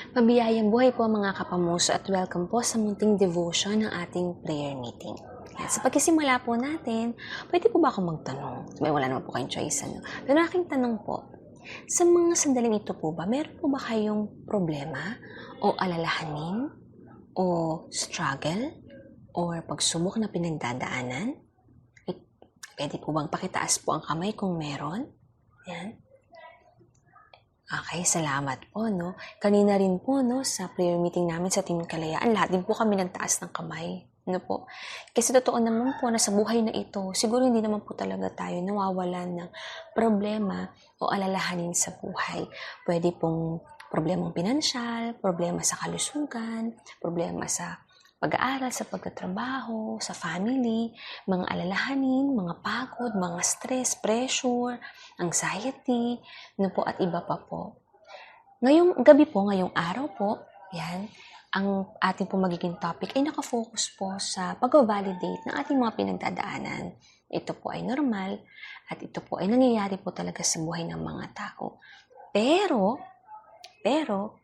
Mabiyayang buhay po mga kapamuso at welcome po sa munting devotion ng ating prayer meeting. Yan, sa pagkisimula po natin, pwede po ba akong magtanong? May wala naman po kayong choice, ano? Pero aking tanong po, sa mga sandaling ito po ba, meron po ba kayong problema o alalahanin o struggle or pagsubok na pinagdadaanan? Pwede po bang pakitaas po ang kamay kung meron? Yan. Okay, salamat po, no? Kanina rin po, no, sa prayer meeting namin sa Team Kalayaan, lahat din po kami nagtaas ng kamay. Ano po? Kasi totoo naman po na sa buhay na ito, siguro hindi naman po talaga tayo nawawalan ng problema o alalahanin sa buhay. Pwede pong problemang pinansyal, problema sa kalusugan, problema sa pag-aaral, sa pagtatrabaho, sa family, mga alalahanin, mga pagod, mga stress, pressure, anxiety, ano po, at iba pa po. Ngayong gabi po, ngayong araw po, yan, ang ating po magiging topic ay nakafocus po sa pag-validate ng ating mga pinagdadaanan. Ito po ay normal at ito po ay nangyayari po talaga sa buhay ng mga tao. Pero, pero,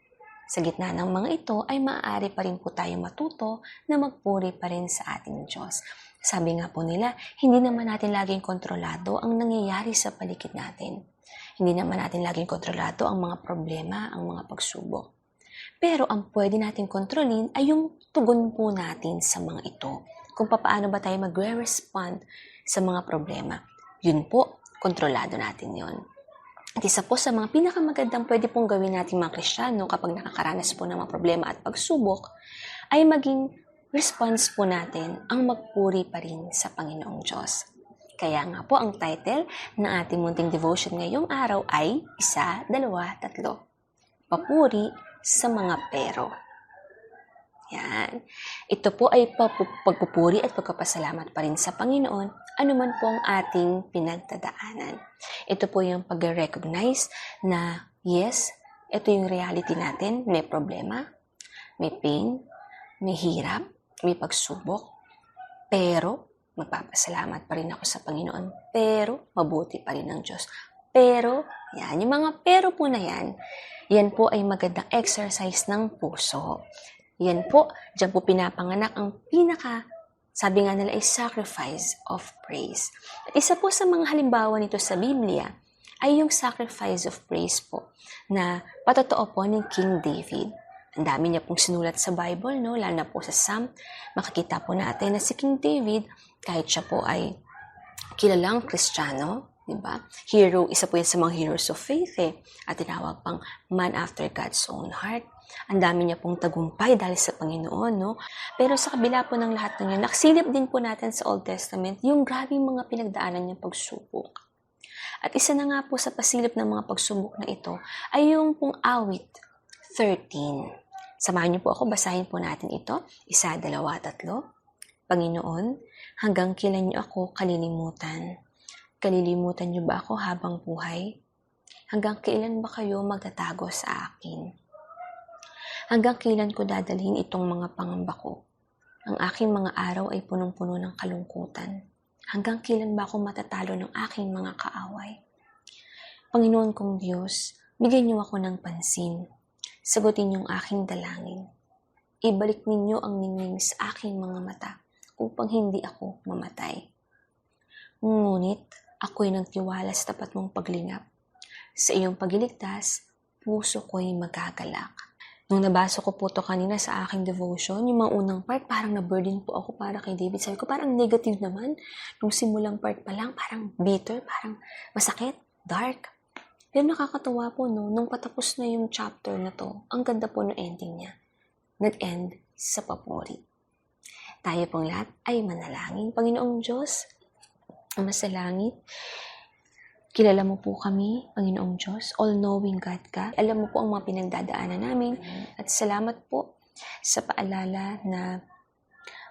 sa gitna ng mga ito ay maaari pa rin po tayo matuto na magpuri pa rin sa ating Diyos. Sabi nga po nila, hindi naman natin laging kontrolado ang nangyayari sa paligid natin. Hindi naman natin laging kontrolado ang mga problema, ang mga pagsubok. Pero ang pwede natin kontrolin ay yung tugon po natin sa mga ito. Kung paano ba tayo magre-respond sa mga problema. Yun po, kontrolado natin yon. At isa po sa mga pinakamagandang pwede pong gawin natin mga Kristiyano kapag nakakaranas po ng mga problema at pagsubok ay maging response po natin ang magpuri pa rin sa Panginoong Diyos. Kaya nga po ang title ng ating munting devotion ngayong araw ay Isa, Dalawa, Tatlo. Papuri sa mga pero. Yan. Ito po ay pagpupuri at pagkapasalamat pa rin sa Panginoon anuman po ang ating pinagdadaanan. Ito po yung pag-recognize na yes, ito yung reality natin, may problema, may pain, may hirap, may pagsubok, pero magpapasalamat pa rin ako sa Panginoon. Pero mabuti pa rin ang Diyos. Pero, yan, yung mga pero po na yan, yan po ay magandang exercise ng puso. Yan po, dyan po pinapanganak ang pinaka, sabi nga nila ay sacrifice of praise. At isa po sa mga halimbawa nito sa Biblia ay yung sacrifice of praise po na patotoo po ni King David. Ang dami niya pong sinulat sa Bible, no? lalo na po sa Psalm. Makikita po natin na si King David, kahit siya po ay kilalang Kristiyano, di ba? Hero, isa po yan sa mga heroes of faith eh. At tinawag pang man after God's own heart. Ang dami niya pong tagumpay dahil sa Panginoon, no? Pero sa kabila po ng lahat ng yan, nakasilip din po natin sa Old Testament yung grabing mga pinagdaanan niyang pagsubok. At isa na nga po sa pasilip ng mga pagsubok na ito ay yung pong awit 13. Samahan niyo po ako, basahin po natin ito. Isa, dalawa, tatlo. Panginoon, hanggang kailan niyo ako kalilimutan? Kalilimutan niyo ba ako habang buhay? Hanggang kailan ba kayo magtatago sa akin? Hanggang kailan ko dadalhin itong mga pangamba ko? Ang aking mga araw ay punong-puno ng kalungkutan. Hanggang kailan ba ako matatalo ng aking mga kaaway? Panginoon kong Diyos, bigyan niyo ako ng pansin. Sagutin yung aking dalangin. Ibalik ninyo ang ningning sa aking mga mata upang hindi ako mamatay. Ngunit ako'y nagtiwala sa tapat mong paglingap. Sa iyong pagliligtas, puso ko'y magagalak. Nung nabasa ko po to kanina sa aking devotion, yung mga unang part, parang na-burden po ako para kay David. Sabi ko, parang negative naman. Nung simulang part pa lang, parang bitter, parang masakit, dark. Pero nakakatuwa po, no, nung patapos na yung chapter na to, ang ganda po ng ending niya. Nag-end sa papuri. Tayo pong lahat ay manalangin. Panginoong Diyos, Ama sa langit, kilala mo po kami, Panginoong Diyos, all-knowing God ka. Alam mo po ang mga pinagdadaanan namin at salamat po sa paalala na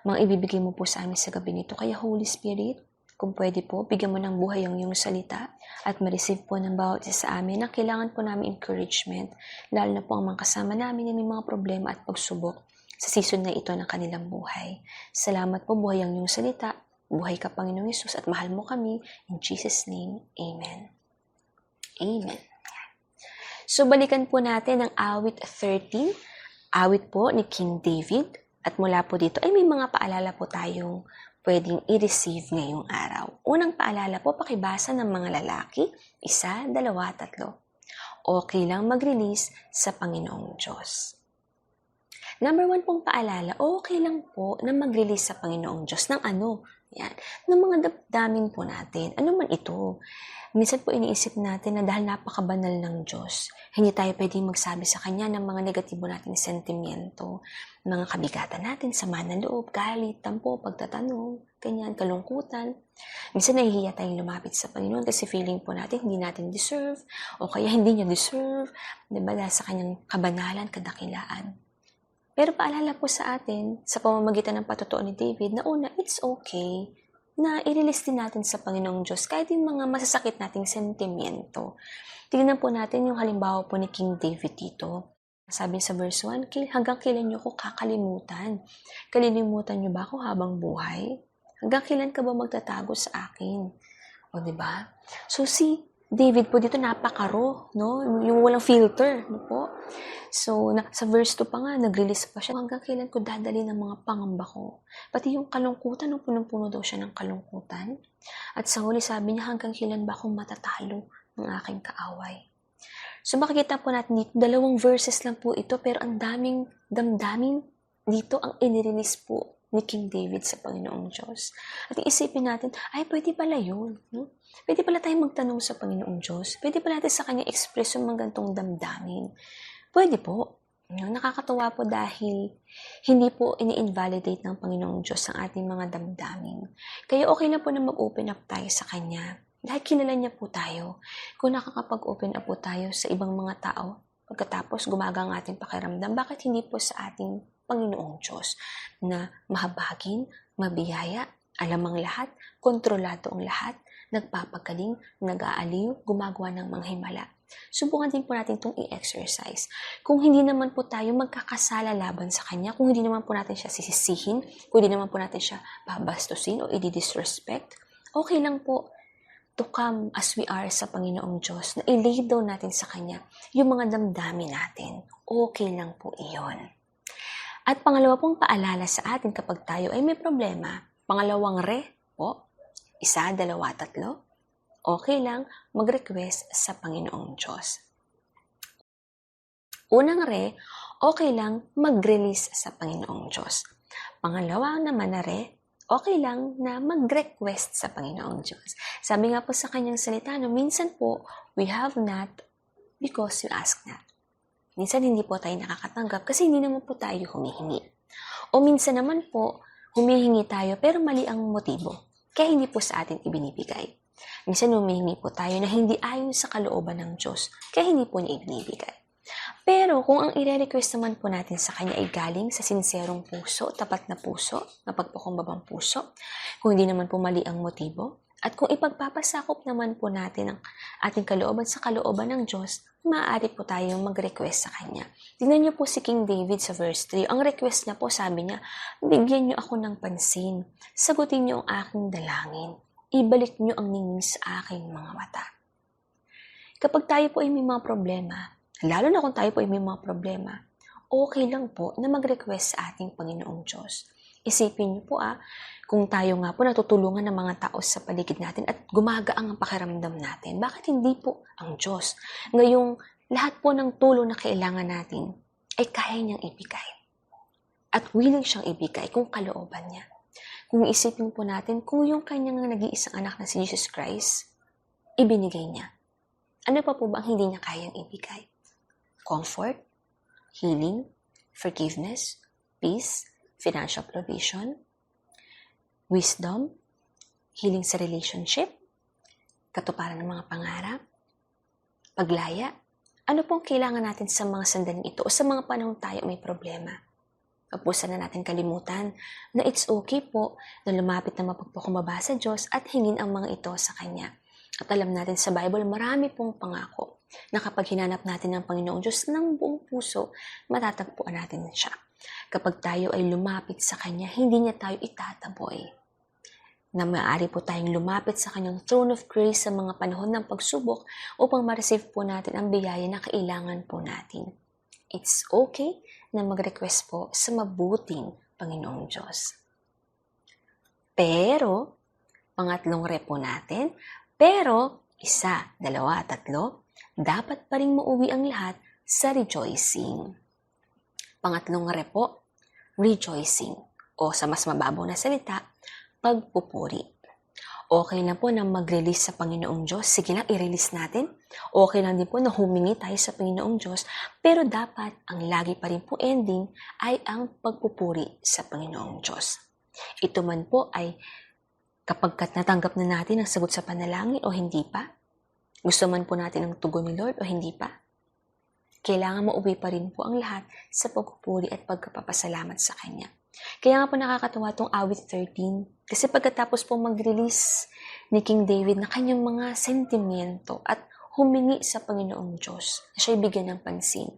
mga ibibigay mo po sa amin sa gabi nito. Kaya Holy Spirit, kung pwede po, bigyan mo ng buhay ang iyong salita at ma-receive po ng bawat isa sa amin na kailangan po namin encouragement, lalo na po ang mga kasama namin na may mga problema at pagsubok sa season na ito ng kanilang buhay. Salamat po, buhay ang iyong salita. Buhay ka, Panginoong Yesus, at mahal mo kami. In Jesus' name, Amen. Amen. So, balikan po natin ang awit 13. Awit po ni King David. At mula po dito ay may mga paalala po tayong pwedeng i-receive ngayong araw. Unang paalala po, pakibasa ng mga lalaki. Isa, dalawa, tatlo. Okay lang mag-release sa Panginoong Diyos. Number one pong paalala, okay lang po na mag-release sa Panginoong Diyos ng ano? Yan. Ng mga damdamin po natin. Ano man ito? Minsan po iniisip natin na dahil napakabanal ng Diyos, hindi tayo pwedeng magsabi sa Kanya ng mga negatibo nating sentimiento, mga kabigatan natin, sama ng loob, galit, tampo, pagtatanong, ganyan, kalungkutan. Minsan nahihiya tayong lumapit sa Panginoon kasi feeling po natin hindi natin deserve o kaya hindi niya deserve, diba, dahil sa kanyang kabanalan, kadakilaan. Pero paalala po sa atin, sa pamamagitan ng patotoo ni David, na una, it's okay na i-release din natin sa Panginoong Diyos kahit yung mga masasakit nating sentimiento. Tingnan po natin yung halimbawa po ni King David dito. Sabi sa verse 1, "Kil- hanggang kailan niyo ko kakalimutan? Kalilimutan niyo ba ako habang buhay? Hanggang kailan ka ba magtatago sa akin? O, di ba? So, si David po dito napakaro, no? Yung walang filter, no po? So, na, sa verse 2 pa nga, nag-release pa siya. Hanggang kailan ko dadali ng mga pangamba ko? Pati yung kalungkutan, nung punong-puno daw siya ng kalungkutan. At sa huli, sabi niya, hanggang kailan ba akong matatalo ng aking kaaway? So, makikita po natin dito, dalawang verses lang po ito, pero ang daming damdamin dito ang inirelease po ni King David sa Panginoong Diyos. At isipin natin, ay, pwede pala yun. No? Pwede pala tayong magtanong sa Panginoong Diyos. Pwede pala natin sa Kanya express yung mga gantong damdamin. Pwede po. No? Nakakatuwa po dahil hindi po ini-invalidate ng Panginoong Diyos ang ating mga damdamin. Kaya okay na po na mag-open up tayo sa Kanya. Dahil kilala niya po tayo. Kung nakakapag-open up po tayo sa ibang mga tao, pagkatapos gumaga ang ating pakiramdam, bakit hindi po sa ating Panginoong Diyos na mahabagin, mabiyaya, alam ang lahat, kontrolado ang lahat, nagpapagaling, nag-aaliw, gumagawa ng mga himala. Subukan din po natin itong i-exercise. Kung hindi naman po tayo magkakasala laban sa Kanya, kung hindi naman po natin siya sisisihin, kung hindi naman po natin siya babastusin o i-disrespect, okay lang po to come as we are sa Panginoong Diyos, na i-lay down natin sa Kanya yung mga damdamin natin. Okay lang po iyon. At pangalawa pong paalala sa atin kapag tayo ay may problema, pangalawang re po, isa, dalawa, tatlo, okay lang mag-request sa Panginoong Diyos. Unang re, okay lang mag-release sa Panginoong Diyos. Pangalawa naman na re, okay lang na mag-request sa Panginoong Diyos. Sabi nga po sa kanyang salita, no, minsan po, we have not because you ask not. Minsan hindi po tayo nakakatanggap kasi hindi naman po tayo humihingi. O minsan naman po, humihingi tayo pero mali ang motibo. Kaya hindi po sa atin ibinibigay. Minsan humihingi po tayo na hindi ayon sa kalooban ng Diyos. Kaya hindi po niya ibinibigay. Pero kung ang ire-request naman po natin sa Kanya ay galing sa sinserong puso, tapat na puso, mapagpakumbabang puso, kung hindi naman po mali ang motibo, at kung ipagpapasakop naman po natin ang ating kalooban sa kalooban ng Diyos, maaari po tayong mag-request sa Kanya. Tingnan niyo po si King David sa verse 3. Ang request niya po, sabi niya, bigyan niyo ako ng pansin. Sagutin niyo ang aking dalangin. Ibalik niyo ang ningin sa aking mga mata. Kapag tayo po ay may mga problema, lalo na kung tayo po ay may mga problema, okay lang po na mag-request sa ating Panginoong Diyos. Isipin niyo po ah, kung tayo nga po natutulungan ng mga tao sa paligid natin at gumagaang ang pakiramdam natin, bakit hindi po ang Diyos? Ngayong lahat po ng tulong na kailangan natin ay kaya niyang ibigay. At willing siyang ibigay kung kalooban niya. Kung isipin po natin, kung yung kanyang nag-iisang anak na si Jesus Christ, ibinigay niya. Ano pa po ba ang hindi niya kayang ibigay? Comfort, healing, forgiveness, peace, financial provision, wisdom, healing sa relationship, katuparan ng mga pangarap, paglaya. Ano pong kailangan natin sa mga sandaling ito o sa mga panahon tayo may problema? Kapusan na natin kalimutan na it's okay po na lumapit na mapagpakumbaba sa Diyos at hingin ang mga ito sa Kanya. At alam natin sa Bible, marami pong pangako na kapag hinanap natin ng Panginoong Diyos ng buong puso, matatagpuan natin siya. Kapag tayo ay lumapit sa Kanya, hindi niya tayo itataboy. na maaari po tayong lumapit sa kanyang throne of grace sa mga panahon ng pagsubok upang ma-receive po natin ang biyaya na kailangan po natin. It's okay na mag-request po sa mabuting Panginoong Diyos. Pero, pangatlong repo natin, pero isa, dalawa, tatlo, dapat pa rin mauwi ang lahat sa rejoicing. Pangatlong repo, rejoicing. O sa mas mababaw na salita, pagpupuri. Okay na po na mag-release sa Panginoong Diyos. Sige lang, i-release natin. Okay lang din po na humingi tayo sa Panginoong Diyos. Pero dapat, ang lagi pa rin po ending ay ang pagpupuri sa Panginoong Diyos. Ito man po ay kapag kat natanggap na natin ang sagot sa panalangin o hindi pa. Gusto man po natin ang tugon ni Lord o hindi pa. Kailangan mauwi pa rin po ang lahat sa pagpupuri at pagkapapasalamat sa Kanya. Kaya nga po nakakatawa itong awit 13. Kasi pagkatapos po mag-release ni King David na kanyang mga sentimiento at humingi sa Panginoong Diyos na siya'y bigyan ng pansin.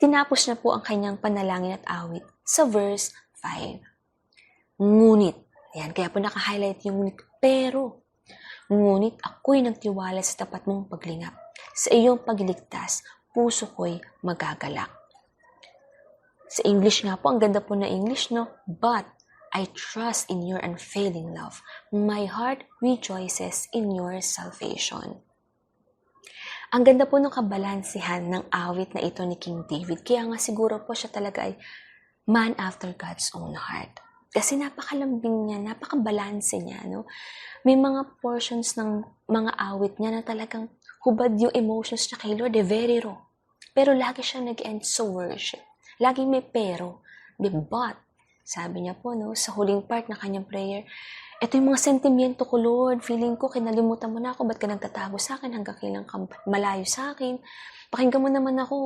Tinapos na po ang kanyang panalangin at awit sa verse 5. Ngunit, yan, kaya po naka-highlight yung ngunit, pero, ngunit ako'y nagtiwala sa tapat mong paglingap. Sa iyong pagliligtas, puso ko'y magagalak. Sa English nga po, ang ganda po na English, no? But, I trust in your unfailing love. My heart rejoices in your salvation. Ang ganda po ng kabalansihan ng awit na ito ni King David. Kaya nga siguro po siya talaga ay man after God's own heart. Kasi napakalambing niya, napakabalanse niya. No? May mga portions ng mga awit niya na talagang hubad yung emotions niya kay Lord, eh, very raw. Pero lagi siya nag-end sa worship. Laging may pero. But, sabi niya po, no, sa huling part na kanyang prayer, ito yung mga sentimiento ko, Lord. Feeling ko, kinalimutan mo na ako. Ba't ka nagtatago sa akin hanggang kailan ka malayo sa akin? Pakinggan mo naman ako.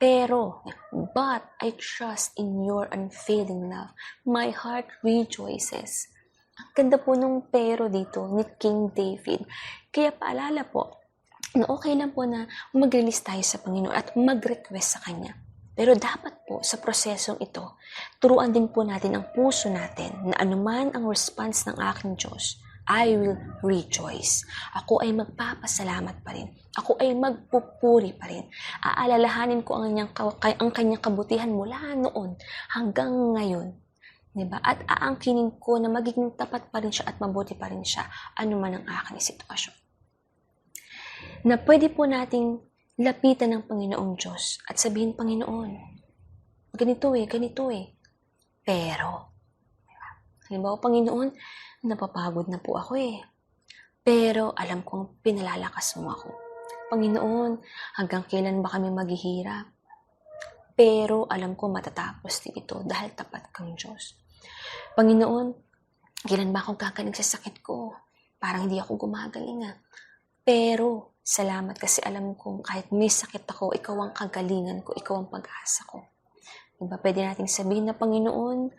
Pero, but I trust in your unfailing love. My heart rejoices. Ang ganda po nung pero dito ni King David. Kaya paalala po, na okay lang po na mag-release tayo sa Panginoon at mag-request sa Kanya. Pero dapat po sa prosesong ito, turuan din po natin ang puso natin na anuman ang response ng aking Diyos, I will rejoice. Ako ay magpapasalamat pa rin. Ako ay magpupuri pa rin. Aalalahanin ko ang kanyang, ang kanyang kabutihan mula noon hanggang ngayon. Diba? At aangkinin ko na magiging tapat pa rin siya at mabuti pa rin siya anuman ang aking sitwasyon. Na pwede po nating lapitan ng Panginoong Diyos at sabihin, Panginoon, ganito eh, ganito eh. Pero? Halimbawa, Panginoon, napapagod na po ako eh. Pero alam kong pinalalakas mo ako. Panginoon, hanggang kailan ba kami maghihirap? Pero alam ko matatapos din ito dahil tapat kang Diyos. Panginoon, kailan ba ako gagaling sa sakit ko? Parang hindi ako gumagaling ah. Pero salamat kasi alam kong kahit may sakit ako, ikaw ang kagalingan ko, ikaw ang pag-asa ko. Diba? Pwede natin sabihin na Panginoon,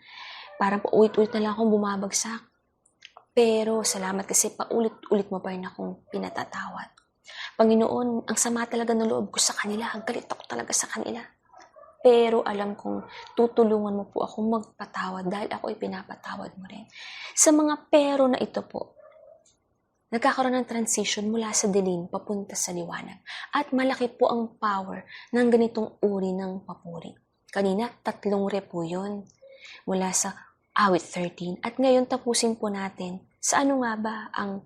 parang paulit-ulit na lang akong bumabagsak. Pero salamat kasi paulit-ulit mo pa rin akong pinatatawad. Panginoon, ang sama talaga ng loob ko sa kanila. Ang galit ako talaga sa kanila. Pero alam kong tutulungan mo po akong magpatawad dahil ako ay pinapatawad mo rin. Sa mga pero na ito po, nagkakaroon ng transition mula sa dilim papunta sa liwanag. At malaki po ang power ng ganitong uri ng papuri. Kanina, tatlong repo yun. Mula sa awit 13. At ngayon tapusin po natin sa ano nga ba ang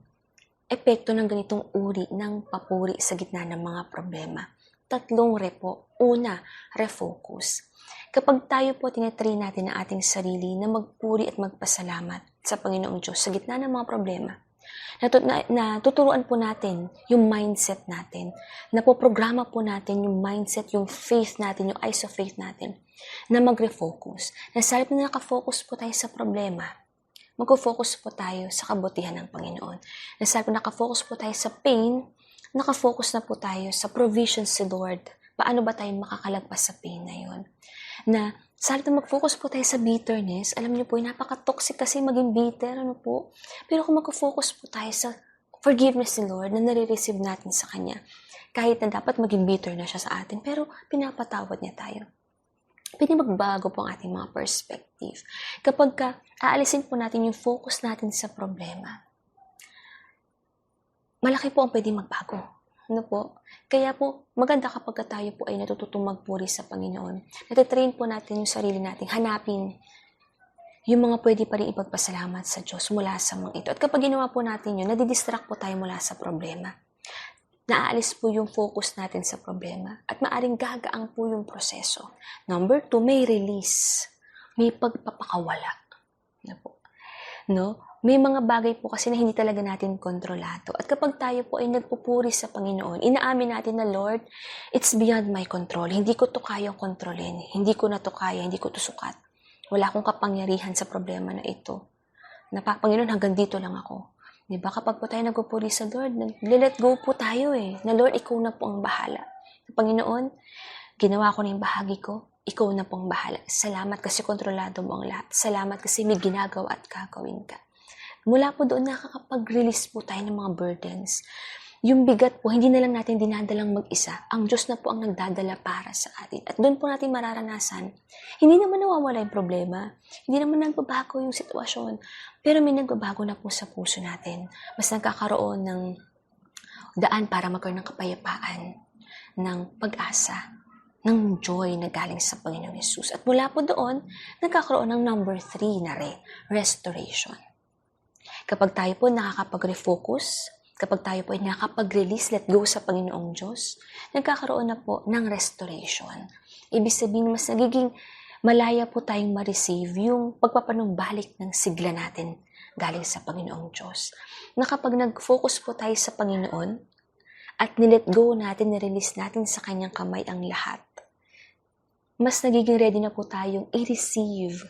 epekto ng ganitong uri ng papuri sa gitna ng mga problema. Tatlong repo. Una, refocus. Kapag tayo po tinatry natin ang ating sarili na magpuri at magpasalamat sa Panginoong Diyos sa gitna ng mga problema, Natut- na, natuturuan po natin yung mindset natin. Napoprograma po natin yung mindset, yung faith natin, yung eyes of faith natin na magre-focus. Na sa halip na nakafocus po tayo sa problema, magko-focus po tayo sa kabutihan ng Panginoon. Na sa halip na nakafocus po tayo sa pain, nakafocus na po tayo sa provisions si Lord. Paano ba tayo makakalagpas sa pain na yon? Na sa halip na mag-focus po tayo sa bitterness, alam niyo po, napaka-toxic kasi maging bitter, ano po. Pero kung mag-focus po tayo sa forgiveness ni Lord na nare-receive natin sa Kanya, kahit na dapat maging bitter na siya sa atin, pero pinapatawad niya tayo. Pwede magbago po ang ating mga perspective. Kapag ka, aalisin po natin yung focus natin sa problema, malaki po ang pwede magbago. Ano po? Kaya po, maganda kapag tayo po ay natututong magpuri sa Panginoon. Natitrain po natin yung sarili natin, hanapin yung mga pwede pa rin ipagpasalamat sa Diyos mula sa mga ito. At kapag ginawa po natin yun, nadidistract po tayo mula sa problema. Naaalis po yung focus natin sa problema at maaring gagaang po yung proseso. Number two, may release. May pagpapakawala. Na po. No? May mga bagay po kasi na hindi talaga natin kontrolado. At kapag tayo po ay nagpupuri sa Panginoon, inaamin natin na, Lord, it's beyond my control. Hindi ko to kayang kontrolin. Hindi ko na to kaya. Hindi ko to sukat. Wala akong kapangyarihan sa problema na ito. Napapanginoon, hanggang dito lang ako. Di ba? Kapag po tayo nagpupuri sa Lord, let go po tayo eh. Na Lord, ikaw na po ang bahala. Panginoon, ginawa ko na yung bahagi ko. Ikaw na po ang bahala. Salamat kasi kontrolado mo ang lahat. Salamat kasi may ginagawa at gagawin ka. Mula po doon nakakapag-release po tayo ng mga burdens. Yung bigat po, hindi na lang natin dinadalang mag-isa. Ang Diyos na po ang nagdadala para sa atin. At doon po natin mararanasan. Hindi naman nawawala yung problema. Hindi naman nagbabago yung sitwasyon. Pero may nagbabago na po sa puso natin. Mas nagkakaroon ng daan para magkaroon ng kapayapaan, ng pag-asa, ng joy na galing sa Panginoong Yesus. At mula po doon, nagkakaroon ng number three na re, restoration. Kapag tayo po nakakapag-refocus, kapag tayo po ay nakakapag-release, let go sa Panginoong Diyos, nagkakaroon na po ng restoration. Ibig sabihin, mas nagiging malaya po tayong ma-receive yung pagpapanumbalik ng sigla natin galing sa Panginoong Diyos. Na kapag nag-focus po tayo sa Panginoon at nilet go natin, nirelease natin sa kanyang kamay ang lahat, mas nagiging ready na po tayong i-receive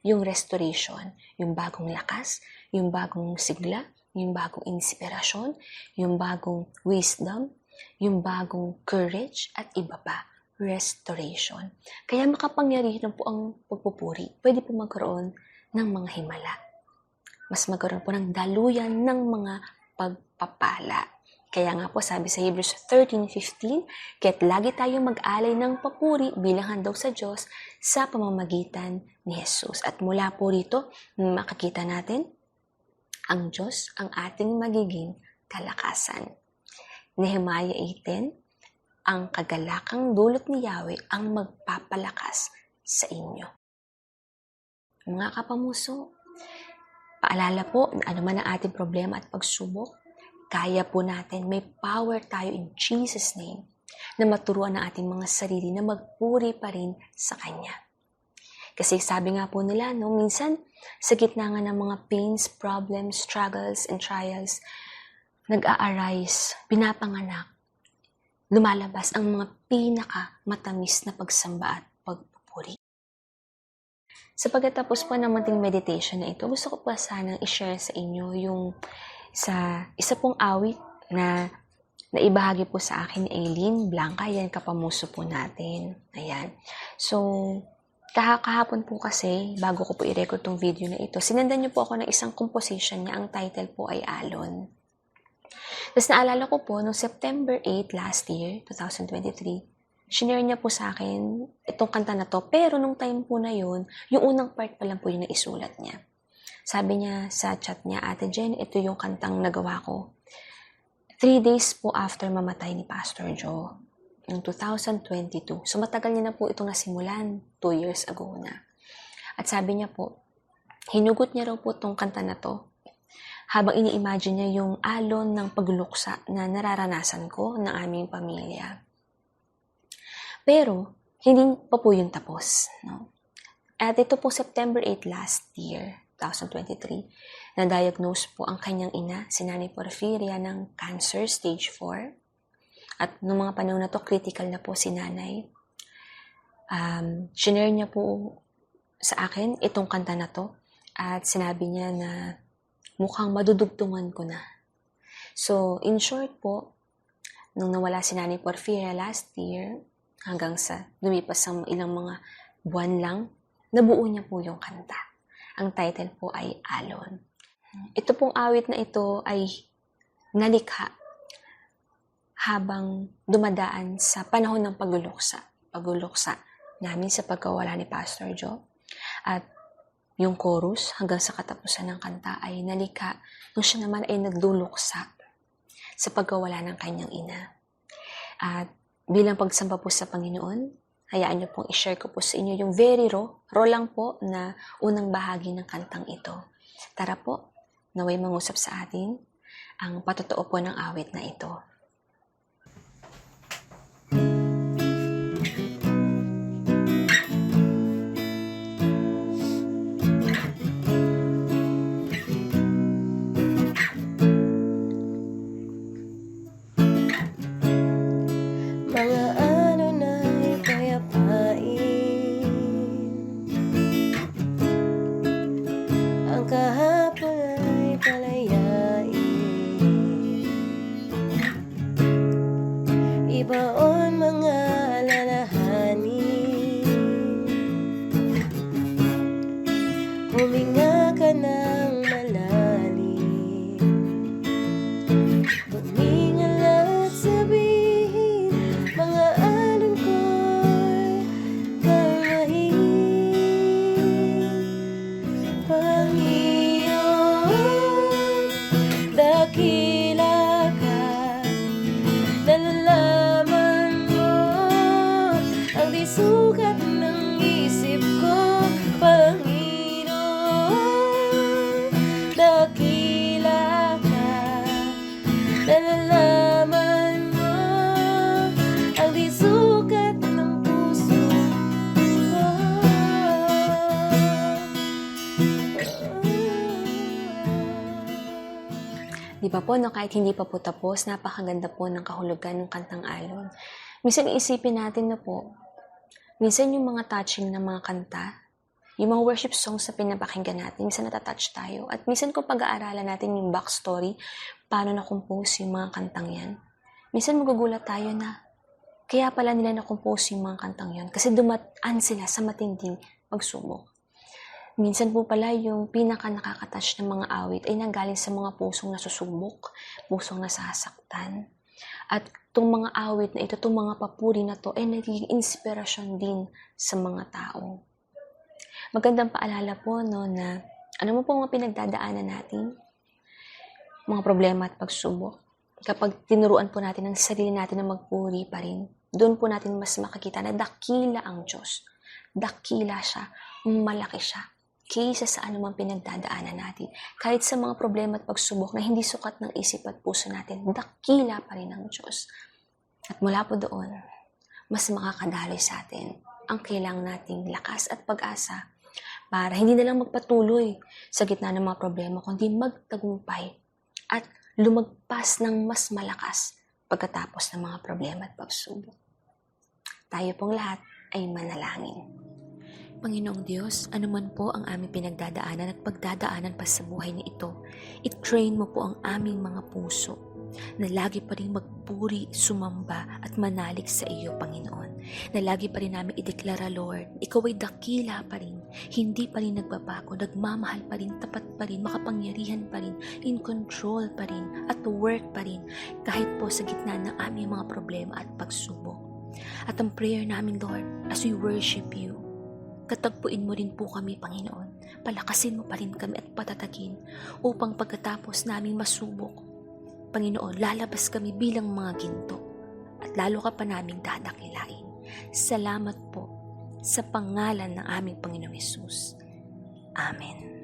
yung restoration, yung bagong lakas, yung bagong sigla, yung bagong inspirasyon, yung bagong wisdom, yung bagong courage, at iba pa, restoration. Kaya makapangyarihan po ang pagpupuri. Pwede po magkaroon ng mga himala. Mas magkaroon po ng daluyan ng mga pagpapala. Kaya nga po sabi sa Hebrews 13.15, kaya't lagi tayong mag-alay ng papuri bilang handaw sa Diyos sa pamamagitan ni Jesus. At mula po rito, makakita natin, ang Diyos ang ating magiging kalakasan. Nehemiah 18, ang kagalakang dulot ni Yahweh ang magpapalakas sa inyo. Mga kapamuso, paalala po na ano man ang ating problema at pagsubok, kaya po natin, may power tayo in Jesus' name na maturuan ang ating mga sarili na magpuri pa rin sa Kanya. Kasi sabi nga po nila, no, minsan sa gitna nga ng mga pains, problems, struggles, and trials, nag-a-arise, pinapanganak, lumalabas ang mga pinaka matamis na pagsamba at pagpupuri. Sa pagkatapos po ng munting meditation na ito, gusto ko pa sanang i-share sa inyo yung sa isa pong awit na naibahagi po sa akin ni Aileen Blanca. Yan, kapamuso po natin. Ayan. So, kahapon po kasi, bago ko po i-record tong video na ito, sinendan niyo po ako ng isang composition niya. Ang title po ay Alon. Tapos naalala ko po, noong September 8 last year, 2023, shinare niya po sa akin itong kanta na to. Pero nung time po na yun, yung unang part pa lang po yung naisulat niya. Sabi niya sa chat niya, Ate Jen, ito yung kantang nagawa ko. Three days po after mamatay ni Pastor Joe, noong 2022. So matagal niya na po itong nasimulan, two years ago na. At sabi niya po, hinugot niya raw po itong kanta na to habang ini-imagine niya yung alon ng pagluksa na nararanasan ko ng aming pamilya. Pero, hindi pa po yun tapos. No? At ito po September 8 last year, 2023, na-diagnose po ang kanyang ina, si Nanay Porfiria, ng cancer stage 4. At noong mga panahon na to, critical na po si Nanay. Um, shinare niya po sa akin itong kanta na to at sinabi niya na mukhang madudugtungan ko na. So, in short po, nung nawala si Nanay Porfiria last year, hanggang sa lumipas ang ilang mga buwan lang, nabuo niya po yung kanta. Ang title po ay Alon. Ito pong awit na ito ay nalikha habang dumadaan sa panahon ng pagluluksa. Pagluluksa namin sa pagkawala ni Pastor Joe. At yung chorus hanggang sa katapusan ng kanta ay nalika nung siya naman ay nagduluksa sa pagkawala ng kanyang ina. At bilang pagsamba po sa Panginoon, hayaan niyo pong i-share ko po sa inyo yung very raw, raw lang po na unang bahagi ng kantang ito. Tara po, naway mangusap sa atin ang patotoo po ng awit na ito. Di ba po, no, kahit hindi pa po tapos, napakaganda po ng kahulugan ng kantang alon. Minsan iisipin natin na po, minsan yung mga touching ng mga kanta, yung mga worship songs na pinapakinggan natin, minsan natatouch tayo. At minsan kung pag-aaralan natin yung backstory, paano na-compose yung mga kantang yan, minsan magugulat tayo na, kaya pala nila na-compose yung mga kantang yon kasi dumaan sila sa matinding pagsubok. Minsan po pala yung pinaka nakakatouch ng mga awit ay nanggaling sa mga pusong nasusubok, pusong nasasaktan. At itong mga awit na ito, itong mga papuri na to, ay nagiging inspirasyon din sa mga tao. Magandang paalala po no, na ano mo po mga pinagdadaanan natin, mga problema at pagsubok. Kapag tinuruan po natin ang sarili natin na magpuri pa rin, doon po natin mas makakita na dakila ang Diyos. Dakila siya, malaki siya kaysa sa anumang pinagdadaanan natin. Kahit sa mga problema at pagsubok na hindi sukat ng isip at puso natin, dakila pa rin ang Diyos. At mula po doon, mas makakadaloy sa atin ang kailangan nating lakas at pag-asa para hindi na lang magpatuloy sa gitna ng mga problema, kundi magtagumpay at lumagpas ng mas malakas pagkatapos ng mga problema at pagsubok. Tayo pong lahat ay manalangin. Panginoong Diyos, anuman po ang aming pinagdadaanan at pagdadaanan pa sa buhay na ito, i-train mo po ang aming mga puso na lagi pa rin magpuri, sumamba at manalig sa iyo, Panginoon. Na lagi pa rin namin ideklara, Lord, ikaw ay dakila pa rin, hindi pa rin nagbabago, nagmamahal pa rin, tapat pa rin, makapangyarihan pa rin, in control pa rin, at work pa rin, kahit po sa gitna ng aming mga problema at pagsubok. At ang prayer namin, Lord, as we worship you, Katagpuin mo rin po kami, Panginoon. Palakasin mo pa rin kami at patatagin upang pagkatapos naming masubok, Panginoon, lalabas kami bilang mga ginto at lalo ka pa naming dadakilain. Salamat po sa pangalan ng aming Panginoong Yesus. Amen.